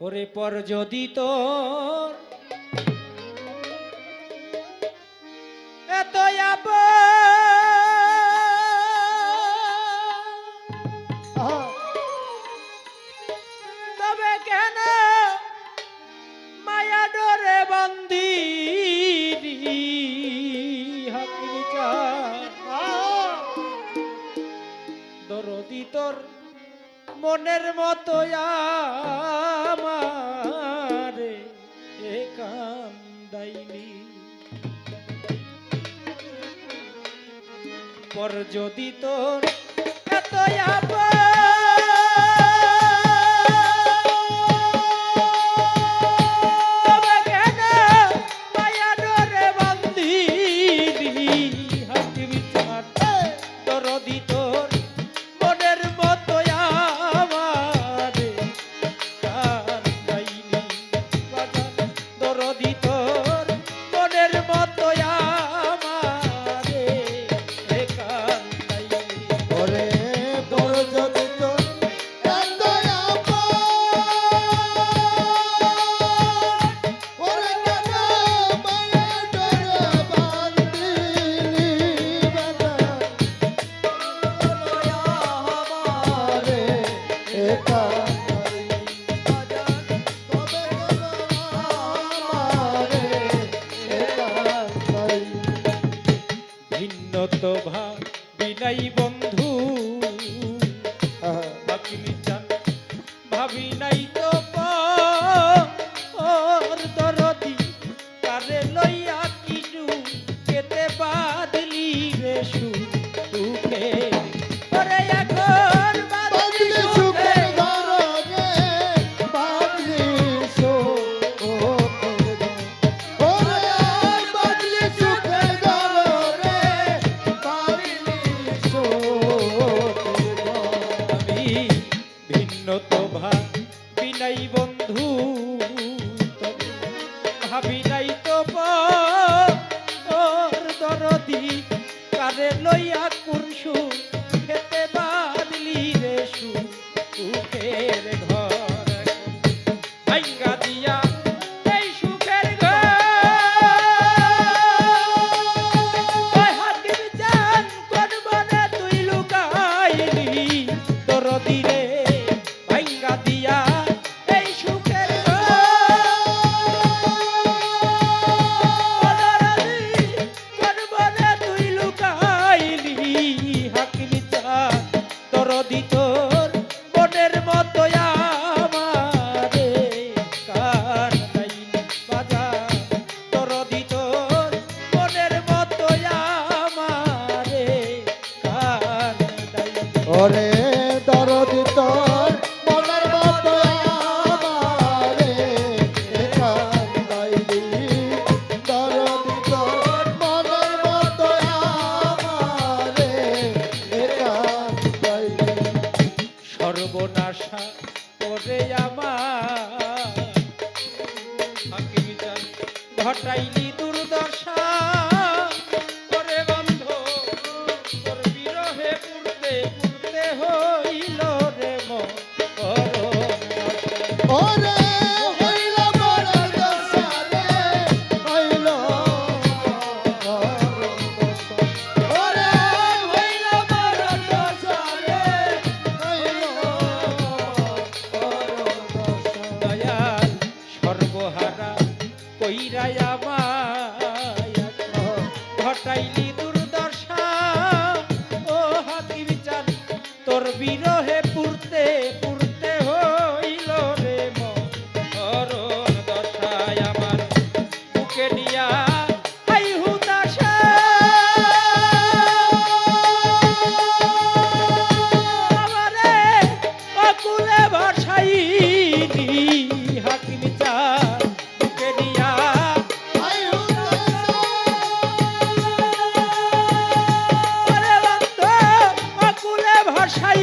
ওরে পর যদি তোর এত আব তবে কেন মায়া ডরে বন্দি তোর মনের মতো আমারে একাম দাইনি পর যদি তোর এত বিনাই বন্ধু। হাকিমি চান ভাবি নাই তো পর। দরদি তারে লইয়া কিছু কেতে বাদলি রে সুর? ঘটাইলি দুর্দশা। করে বন্ধ তোর বিরহে পুরতে পুরতে হইল রে মর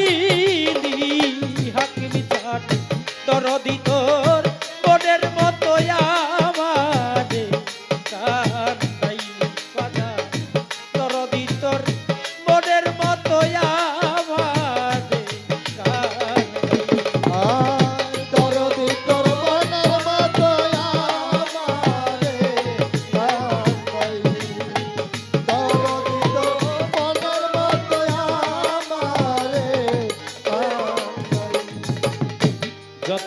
যাই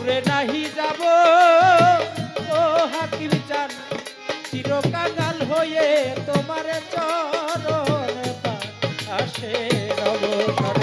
দূরে নাহি যাব। ও হাকিম চান চিরকাল হয়ে তোমার চরণ আসে নবসর